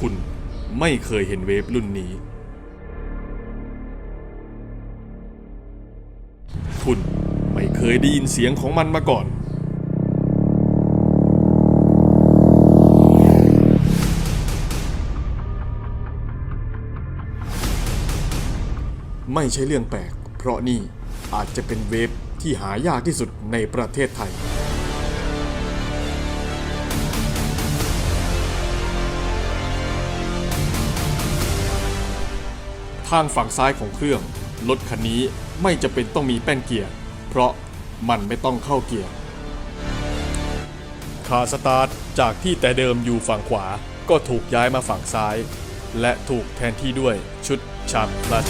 คุณไม่เคยเห็นเวฟรุ่นนี้ คุณไม่เคยได้ยินเสียงของมันมาก่อน ไม่ใช่เรื่องแปลก เพราะนี่อาจจะเป็นเวฟที่หายากที่สุดในประเทศไทย ทางฝั่งซ้ายของเครื่อง รถคันนี้ไม่จะเป็นต้องมีแป้นเกียร์ เพราะมันไม่ต้องเข้าเกียร์คาสตาร์ทจากที่แต่เดิมอยู่ฝั่งขวาก็ถูกย้ายมาฝั่งซ้าย และถูกแทนที่ด้วยชุดชาร์ปพลัส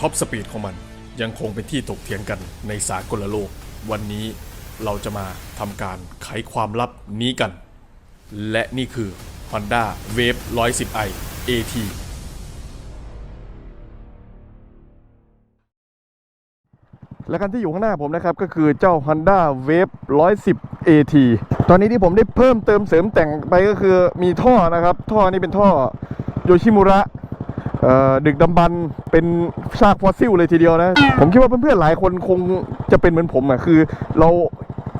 ท็อปสปีดของมันยังคงเป็นที่ถกเถียงกันในสากลโลก วันนี้เราจะมาทำการไขความลับนี้กัน และนี่คือ Honda Wave 110i AT และคันที่อยู่ข้างหน้าผมนะครับก็คือเจ้า Honda Wave 110 AT ตอนนี้ที่ผมได้เพิ่มเติมเสริมแต่งไปก็คือมีท่อนะครับ ท่อนี้เป็นท่อโยชิมุระเอ่อดึกดำบรรเป็นซากฟอสซิลเลยทีเดียวนะ ผมคิดว่าเพื่อนๆหลายคนคงจะเป็นเหมือนผมอะคือเรา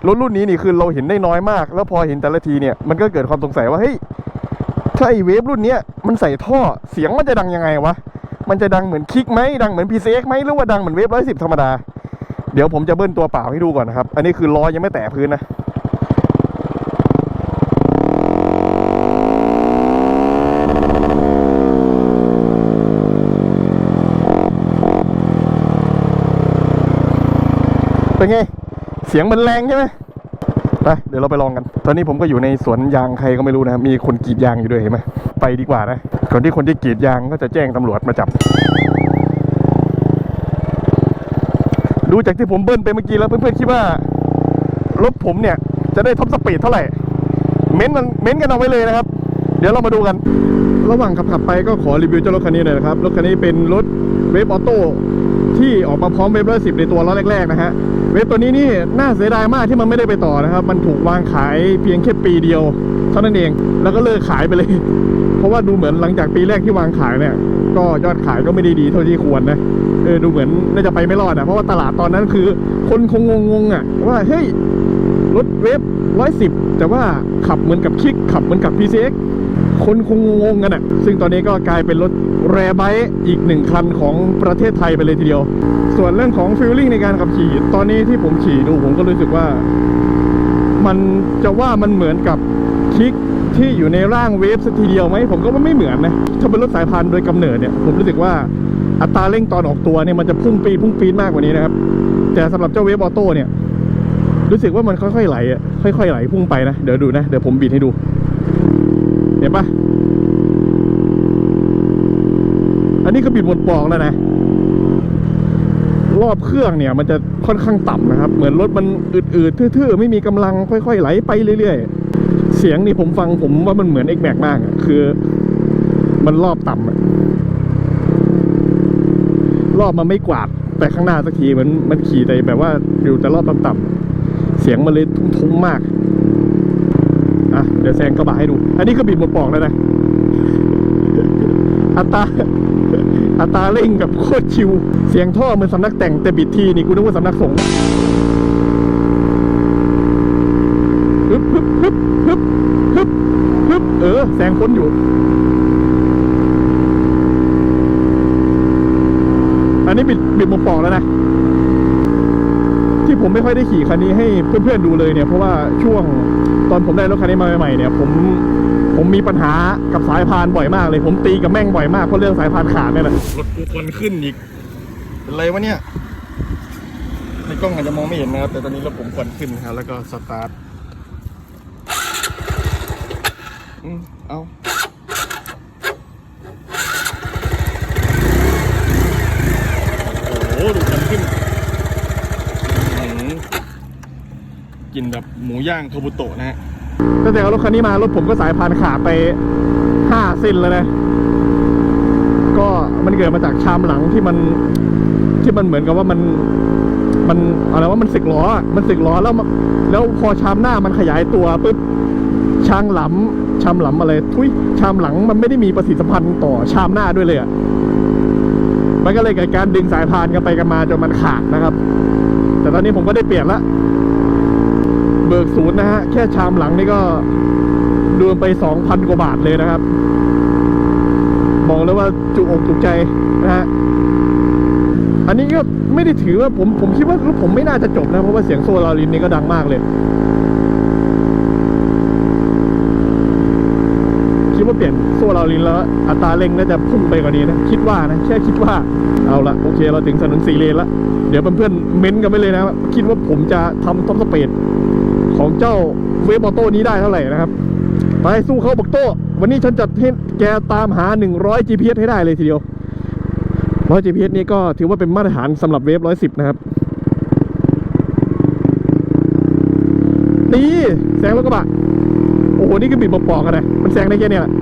รถรุ่นนี้นี่คือเราเห็นได้น้อยมาก แล้วพอเห็นแต่ละทีเนี่ยมันก็เกิดความสงสัยว่าเฮ้ยถ้าไอเวฟรุ่นเนี้ยมันใส่ท่อเสียงมันจะดังยังไงวะ มันจะดังเหมือนคิกไหมดังเหมือน PCX ไหมหรือว่าดังเหมือนเวฟร้อยสิบธรรมดา เดี๋ยวผมจะเบิ้ลตัวเปล่าให้ดูก่อนนะครับ อันนี้คือล้อยังไม่แตะพื้นนะเป็นไง เสียงมันแรงใช่ไหมไปเดี๋ยวเราไปลองกัน ตอนนี้ผมก็อยู่ในสวนยางใครก็ไม่รู้นะครับ มีคนกรีดยางอยู่ด้วยเห็นไหมไปดีกว่านะ ก่อนที่คนที่กรีดยางก็จะแจ้งตำรวจมาจับ ดูจากที่ผมเบิ้ลไปเมื่อกี้แล้วเพื่อนๆคิดว่ารถผมเนี่ยจะได้ท็อปสปีดเท่าไหร่ เม้นมันเม้นกันเอาไว้เลยนะครับ เดี๋ยวเรามาดูกัน ระหว่างขับขับๆไปก็ขอรีวิวเจ้ารถคันนี้หน่อยนะครับ รถคันนี้เป็นรถเวฟออโต้ที่ออกมาพร้อมเวฟร้อยสิบในตัวล้อแรกๆนะฮะ เวฟตัวนี้นี่น่าเสียดายมากที่มันไม่ได้ไปต่อนะครับ มันถูกวางขายเพียงแค่ปีเดียว เท่านั้นเอง แล้วก็เลิกขายไปเลย เพราะว่าดูเหมือนหลังจากปีแรกที่วางขายเนี่ย ก็ยอดขายก็ไม่ได้ดีเท่าที่ควรนะเออดูเหมือนน่าจะไปไม่รอดอะเพราะว่าตลาดตอนนั้นคือ คนคงงงๆอะว่าเฮ้ยรถเวฟร้อยสิบแต่ว่าขับเหมือนกับคิกขับเหมือนกับ PCX คนคงงงกันอะ ซึ่งตอนนี้ก็กลายเป็นรถแรไบอีกหนึ่งคันของประเทศไทยไปเลยทีเดียว ส่วนเรื่องของฟิลลิ่งในการขับขี่ ตอนนี้ที่ผมขี่ดูผมก็รู้สึกว่า มันจะว่ามันเหมือนกับคิก ที่อยู่ในร่างเวฟสักทีเดียวไหมผมก็ว่าไม่เหมือนนะถ้าเป็นรถสายพานธุ์โดยกำเนิดเนี่ยผมรู้สึกว่าอัตราเร่งตอนออกตัวเนี่ยมันจะพุ่งปีพุ่งปีดมากกว่านี้นะครับ แต่สำหรับเจ้าเวฟออโต้เนี่ยรู้สึกว่ามันค่อยๆไหลอะค่อยๆไหลพุ่งไปนะเดี๋ยวดูนะเดี๋ยวผมบิดให้ดูเห็นปะอันนี้ก็บิดหมดปอกแล้วนะ รอบเครื่องเนี่ย มันจะค่อนข้างต่ำนะครับ เหมือนรถมันอืดๆทื่อๆ ไม่มีกำลังค่อยๆ ไหลไปเรื่อยๆ เสียงนี่ผมฟังผมว่ามันเหมือน X Max มากอะคือ มันรอบต่ำอะรอบมันไม่กวาดไปข้างหน้าสักทีมันมันขี่แต่แบบว่าอยู่แต่รอบต่ำๆเสียงมันเลยทุ้มๆมากอะเดี๋ยวแซงกระบะให้ดู อันนี้ก็บิดหมดปอกแล้วนะอัตราอัตราเร่งแบบโคตรชิว เสียงท่อเหมือนสำนักแต่งแต่บิดทีนี่กูนึกว่าสำนักสงฆ์ฮึบฮึบฮึบฮึบฮึบฮึบเออแซงพ้ นอยู่ อันนี้บิดบิดหมปอกแล้วนะ ที่ผมไม่ค่อยได้ขี่คันนี้ให้เพื่อนๆดูเลยเนี่ย เพราะว่าช่วงตอนผมได้รถคันนี้มาใหม่ๆเนี่ย ผมผมมีปัญหากับสายพานบ่อยมากเลย ผมตีกับแม่งบ่อยมากเพราะเรื่องสายพานขาดเนี่ยแหละรถกูควันขึ้นอีก เป็นไรวะเนี่ยในกล้องอาจจะมองไม่เห็นนะครับ แต่ตอนนี้รถผมควันขึ้นนะครับแล้วก็สตาร์ท อืมเอาโอ้โหดูควันขึ้นอื้อหือกินแบบหมูย่างโทบุโตะนะฮะ ตั้งแต่เอารถคันนี้มารถผมก็สายพานขาดไปห้าเส้นแล้วนะ ก็มันเกิดมาจากชามหลังที่มันที่มันเหมือนกับว่ามันมันอะไรว่ามันสึกล้ออะมันสึกล้อแล้วมันแล้วพอชามหน้ามันขยายตัวปุ๊บ ชางหลำชามหลำอะไรทุยชามหลังมันไม่ได้มีประสิทธิพันธ์ต่อชามหน้าด้วยเลยอะ่ะมันก็เลยเกิดการดึงสายพานกันไปกันมาจนมันขาดนะครับ แต่ตอนนี้ผมก็ได้เปลี่ยนละเบิกศูนย์นะฮะแค่ชามหลังนี่ก็รวมไปสองพันกว่าบาทเลยนะครับบอกเลยว่าจุกอกจุกใจนะฮะอันนี้ก็ไม่ได้ถือว่าผมผมคิดว่ารถผมไม่น่าจะจบนะเพราะว่าเสียงโซลารินนี่ก็ดังมากเลย คิดว่าเปลี่ยนโซลารินแล้ว อัตราเร่งน่าจะพุ่งไปกว่านี้นะ คิดว่านะ แค่คิดว่า เอาละโอเค เราถึงถนนสีเลนละเดี๋ยวเพื่อนๆเม้นกันไปเลยนะ คิดว่าผมจะทำท็อปสเปดของเจ้าเวฟออโต้นี้ได้เท่าไหร่นะครับ ไปสู้เขาบักโต้ วันนี้ฉันจะให้แกตามหา 100 GPS ให้ได้เลยทีเดียว100 GPS นี้ก็ถือว่าเป็นมาตรฐานสำหรับเวฟ110 นะครับ นี่แซงรถกระบะ โอ้โห นี่ก็บิดปอกๆกันนะมันแซงได้แค่เนี้ยแหละ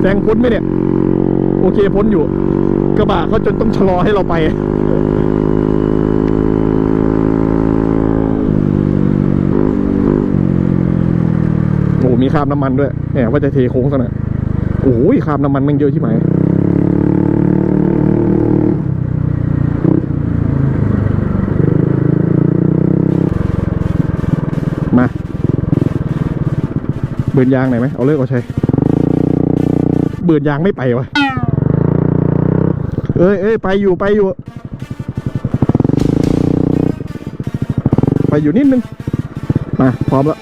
แซงพ้นไหมเนี่ย โอเคพ้นอยู่ กระบะเขาจนต้องชะลอให้เราไปโอ้โหมีคราบน้ำมันด้วยแหมว่าจะเทโค้งซะหน่อยโอ้ยคราบน้ำมันมันเยอะที่ไหมมาเบิร์นยางไหนไหมเอาเลิกเอาใช้ เบิร์นยางไม่ไปวะเอ้ยเอ้ยไปอยู่ไปอยู่ ไปอยู่นิดนึง มา พร้อมแล้ว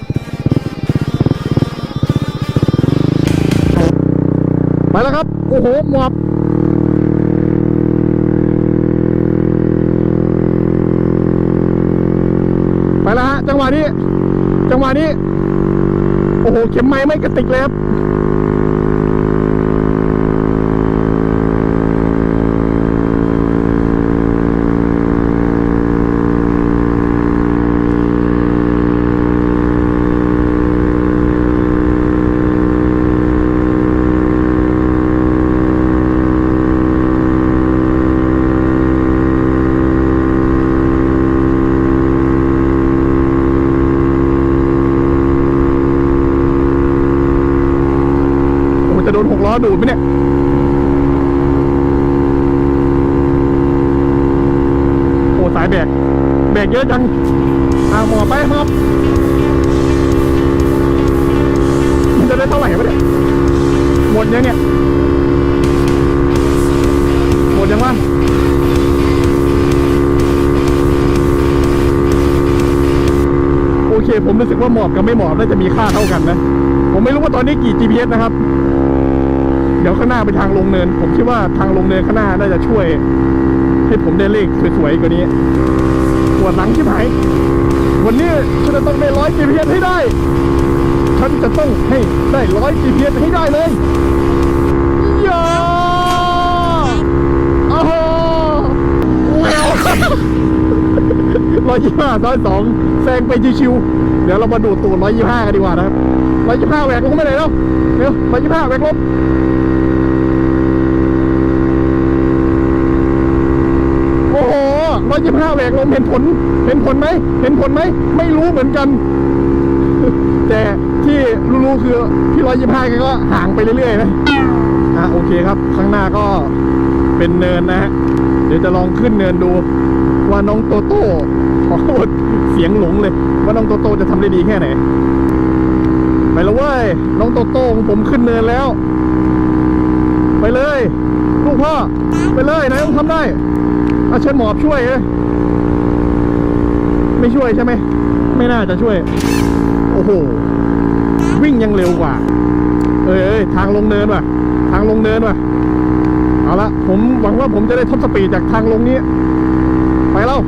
ไปแล้วครับ โอ้โหหมอบไปแล้วฮะ จังหวะนี้ จังหวะนี้ โอ้โห เข็มไม้ไม่กระติกเลยครับ โอ้โหจะโดนหกล้อดูดไหมเนี่ย โอ้สายแบก แบกเยอะจัง อ่าหมอบไปหมอบมันจะได้เท่าไหร่วะเนี่ยหมดยังเนี่ยหมดยังวะโอเค ผมรู้สึกว่าหมอบกับไม่หมอบน่าจะมีค่าเท่ากันนะ ผมไม่รู้ว่าตอนนี้กี่ GPS นะครับ เดี๋ยวข้างหน้าเป็นทางลงเนิน ผมคิดว่าทางลงเนินข้างหน้าน่าจะช่วย ให้ผมได้เลขสวยๆกว่านี้ปวดหลังชิบหาย ฉันจะต้องได้ร้อย GPS ให้ได้ ฉันจะต้องให้ได้ร้อย GPS ให้ได้เลยยาโอ้โหร้อยยี่ห้าร้อยสองแซงไปชิวๆเดี๋ยวเรามาดูดตูดร้อยยี่ห้ากันดีกว่านะครับร้อยยี่ห้าแหวกลงไม่เลยแล้วเร็วร้อยยี่ห้าแหวกลบ โอ้โหร้อ ยยี่ห้าแหวกลมเห็นผล เห็นผลไหม เห็นผลไหม ไม่รู้เหมือนกัน แต่ที่รู้ๆคือพี่ร้อยยี่ห้ากก็ห่างไปเรื่อยๆนะอะโอเคครับ ข้างหน้าก็เป็นเนินนะฮะ เดี๋ยวจะลองขึ้นเนินดู ว่าน้องโตโต้ขอโทษเสียงหลงเลย ว่าน้องโตโต้จะทำได้ดีแค่ไหน ไปแล้วเว้ย น้องโตโต้ของผมขึ้นเนินแล้ว ไปเลย ลูกพ่อ ไปเลยนายต้องทำได้ อาเชิญหมอบช่วยเลยไม่ช่วยใช่ไหม ไม่น่าจะช่วย โอ้โห วิ่งยังเร็วกว่า เอ้ยเอ้ยทางลงเนินว่ะ ทางลงเนินว่ะ เอาละ ผมหวังว่าผมจะได้ทบสปีดจากทางลงนี้ ไปแล้ว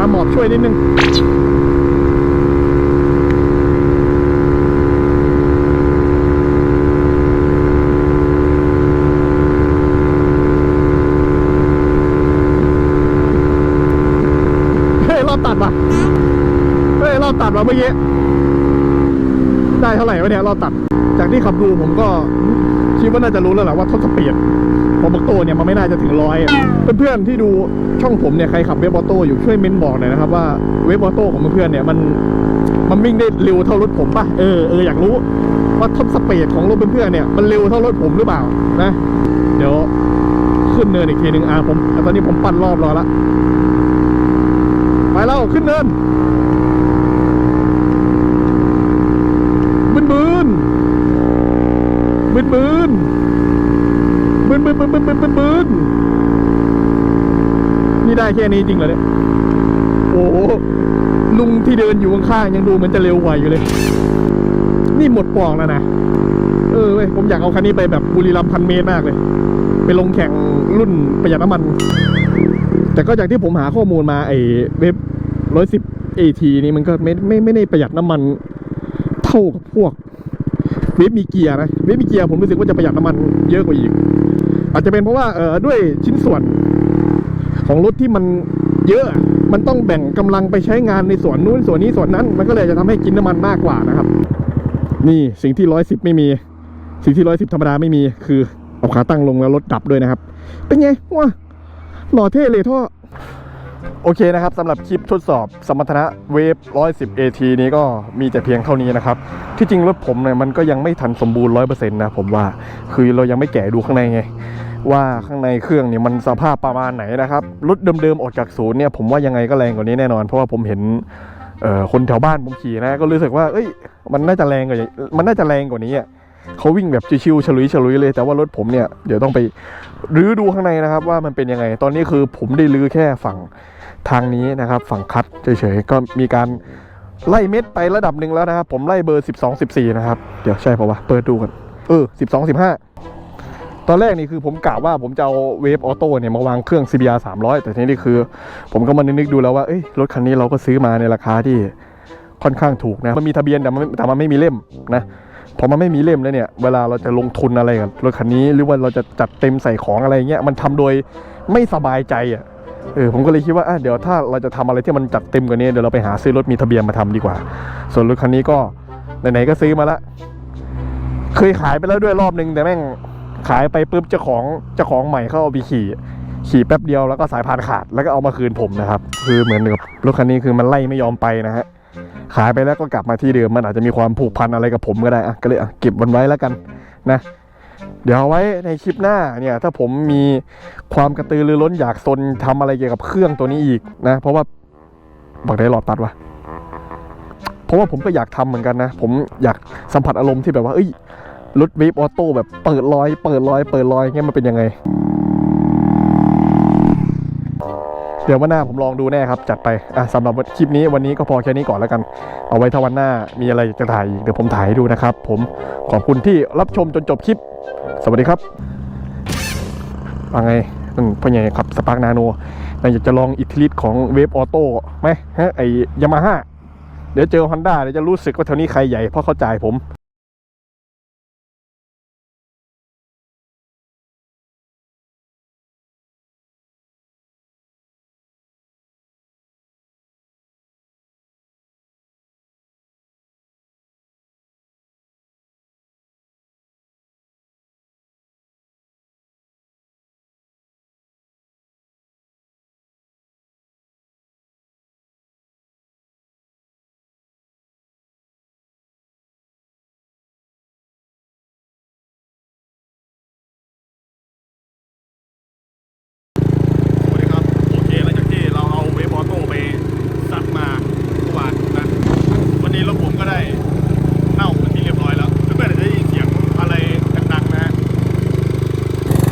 อาหมอบช่วยนิดนึง เฮ้ยรอบตัดว่ะ เฮ้ยรอบตัดว่ะเมื่อกี้ได้เท่าไหร่วะเนี่ยเรอบตัด จากที่ขับดูผมก็คิดว่าน่าจะรู้แล้วแหละว่าท็อปสปีดของบักโตเนี่ยมันไม่น่าจะถึงร้อยเพื่อนๆที่ดูช่องผมเนี่ยใครขับเวฟอโต้อยู่ช่วยเม้นบอกหน่อยนะครับว่าเวฟอโต้ของเพื่อนๆเนี่ยมันมันวิ่งได้เร็วเท่ารถผมป่ะเออเอออยากรู้ว่าท็อปสปีดของรถเพื่อนๆเนี่ยมันเร็วเท่ารถผมหรือเปล่านะ เดี๋ยวขึ้นเนินอีกทีหนึ่งอะผมตอนนี้ผมปั่นรอบรอละไปแล้วขึ้นเนินบึน บึนบึนบึนบึนบึนบึนบึนบึนนนี่ได้แค่นี้จริงเหรอเนี่ยโอ้โหลุงที่เดินอยู่ข้างๆยังดูเหมือนจะเร็วกว่าอยู่เลย นี่หมดปองแล้วนะเออเว้ยผมอยากเอาคันนี้ไปแบบบุรีรัมย์พันเมตรมากเลย ไปลงแข่งรุ่นประหยัดน้ำมัน แต่ก็จากที่ผมหาข้อมูลมาไอ้เว็บร้อยสิบเอทีนี่มันก็ไม่ไม่ไม่ได้ประหยัดน้ำมันเท่าก เว็บมีเกียร์นะเว็บมีเกียร์ผมรู้สึกว่าจะประหยัดน้ำมันเยอะกว่าอีก อาจจะเป็นเพราะว่าเออด้วยชิ้นส่วน ของรถที่มันเยอะ มันต้องแบ่งกำลังไปใช้งานในส่วนนู้นส่วนนี้ส่วนนั้น มันก็เลยจะทำให้กินน้ำมันมากกว่านะครับ นี่สิ่งที่ร้อยสิบไม่มี สิ่งที่ร้อยสิบธรรมดาไม่มีคือเอาขาตั้งลงแล้วรถดับด้วยนะครับ เป็นไงว้าหล่อเท่เลยท่อ โอเคนะครับสำหรับคลิปทดสอบสมรรถนะเวฟ110 AT นี้ก็มีแต่เพียงเท่านี้นะครับ ที่จริงรถผมเนี่ยมันก็ยังไม่ทันสมบูรณ์ 100%นะผมว่า คือเรายังไม่แกะดูข้างในไง ว่าข้างในเครื่องเนี่ยมันสภาพประมาณไหนนะครับ รถเดิมๆ ออกจากศูนย์เนี่ยผมว่ายังไงก็แรงกว่านี้แน่นอน เพราะว่าผมเห็นคนแถวบ้านผมขี่นะก็รู้สึกว่าเอ้ย มันน่าจะแรงกว่ามันน่าจะแรงกว่านี้อะเขาวิ่งแบบชิวๆฉลุยฉลุยเลย แต่ว่ารถผมเนี่ย เดี๋ยวต้องไปรื้อดูข้างในนะครับ ว่ามันเป็นยังไง ตอนนี้คือผมได้รื้อแค่ฝั่ง ทางนี้นะครับ ฝั่งคัดเฉยๆก็มีการไล่เม็ดไประดับหนึ่งแล้วนะครับ ผมไล่เบอร์ 12 14 นะครับ เดี๋ยวใช่ปะวะเปิดดูกันเออ 12 15 ตอนแรกนี่คือผมกะว่าผมจะเอาเวฟออโต้เนี่ยมาวางเครื่อง CBR 300 แต่ทีนี้คือ ผมก็มานึกดูแล้วว่าเอ้ยรถคันนี้เราก็ซื้อมาในราคาที่ค่อนข้างถูกนะ มันมีทะเบียนแต่มันแต่มันไม่มีเล่มนะพอมันไม่มีเล่มแล้วเนี่ย เวลาเราจะลงทุนอะไรกับรถคันนี้ หรือว่าเราจะจัดเต็มใส่ของอะไรเงี้ย มันทำโดยไม่สบายใจอะ เออผมก็เลยคิดว่าอะเดี๋ยวถ้าเราจะทำอะไรที่มันจัดเต็มกว่านี้เดี๋ยวเราไปหาซื้อรถมีทะเบียนมาทำดีกว่า ส่วนรถคันนี้ก็ไหนๆก็ซื้อมาละเคยขายไปแล้วด้วยรอบนึงแต่แม่งขายไปปุ๊บเจ้าของเจ้าของใหม่เขาเอาไปขี่ขี่แป๊บเดียวแล้วก็สายพานขาดแล้วก็เอามาคืนผมนะครับ คือเหมือนกับรถคันนี้คือมันไล่ไม่ยอมไปนะฮะขายไปแล้วก็กลับมาที่เดิมมันอาจจะมีความผูกพันอะไรกับผมก็ได้อะก็เลยอะเก็บมันไว้แล้วกันนะ เดี๋ยวเอาไว้ในคลิปหน้าเนี่ย ถ้าผมมีความกระตือรือร้นอยากซนทำอะไรเกี่ยวกับเครื่องตัวนี้อีกนะ เพราะว่าบอกได้หลอดตัดวะเพราะว่าผมก็อยากทำเหมือนกันนะ ผมอยากสัมผัสอารมณ์ที่แบบว่า เอ้ยรถวีฟออโต้แบบเปิดลอย เปิดลอย เปิดลอยเงี้ยมันเป็นยังไง เดี๋ยววันหน้าผมลองดูแน่ครับจัดไปอะสำหรับคลิปนี้วันนี้ก็พอแค่นี้ก่อนแล้วกัน เอาไว้ถ้าวันหน้ามีอะไรจะถ่ายอีกเดี๋ยวผมถ่ายให้ดูนะครับ ผมขอบคุณที่รับชมจนจบคลิป สวัสดีครับว่าไงอืมพ่อใหญ่ขับสปาร์กนาโนนายอยากจะลองอิทธิฤทธิ์ของเวฟออโต้ไหมฮะไอยามาฮ่าเดี๋ยวเจอฮอนด้าเดี๋ยวจะรู้สึกว่าแถวนี้ใครใหญ่เพราะเขาจ่ายผมสวัสดีครับ โอเคหลังจากที่เราเอาเวฟออโต้ไปสัตว์มาเมื่อวานนะวันนี้รถผมก็ได้เน่าเป็นที่เรียบร้อยแล้วเพื่อนๆอาจจะได้ยินเสียงอะไรดังๆนะฮะ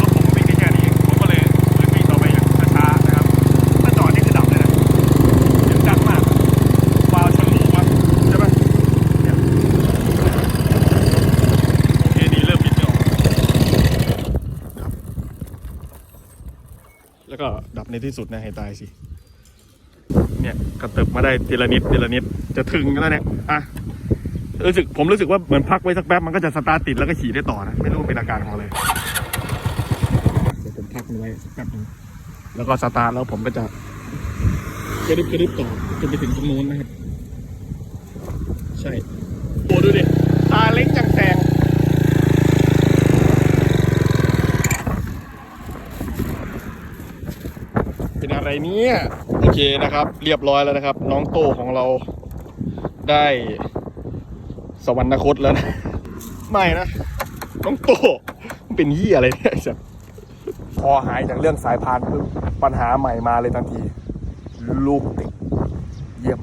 รถผมก็วิ่งได้แค่นี้ผมก็เลยเปิดวิ่งต่อไปอย่างช้าๆนะครับ ถ้าจอดนี่คือดับเลยนะเสียงดังมากวาวชนลูกวะใช่ปะเนี่ยโอเคดีเริ่มบิดไม่ออก แล้วก็ดับในที่สุดนะให้ตายสิ เนี่ยกระเติบมาได้ทีละนิดทีละนิดจะถึงแล้วเนี่ยอะรู้สึกผมรู้สึกว่าเหมือนพักไว้สักแป๊บมันก็จะสตาร์ทติดแล้วก็ขี่ได้ต่อนะไม่รู้ว่าเป็นอาการของอะไรเดี๋ยวผมพักมันไว้สักแป๊บนึงแล้วก็สตาร์ทแล้วผมก็จะกระดิบกระดิบต่อจนไปถึงตรงนู้นนะครับใช่โอ้ดูดิ ตาเล้งจังแซง เป็นอะไรเนี่ยโอเคนะครับ เรียบร้อยแล้วนะครับ น้องโตของเราได้ สวรรคตแล้วนะ ไม่นะน้องโตมันเป็นยี่อะไรเนี่ยไอ้สัสพอหายจากเรื่องสายพานปุ๊บปัญหาใหม่มาเลยทันที ลูกติดเยี่ยม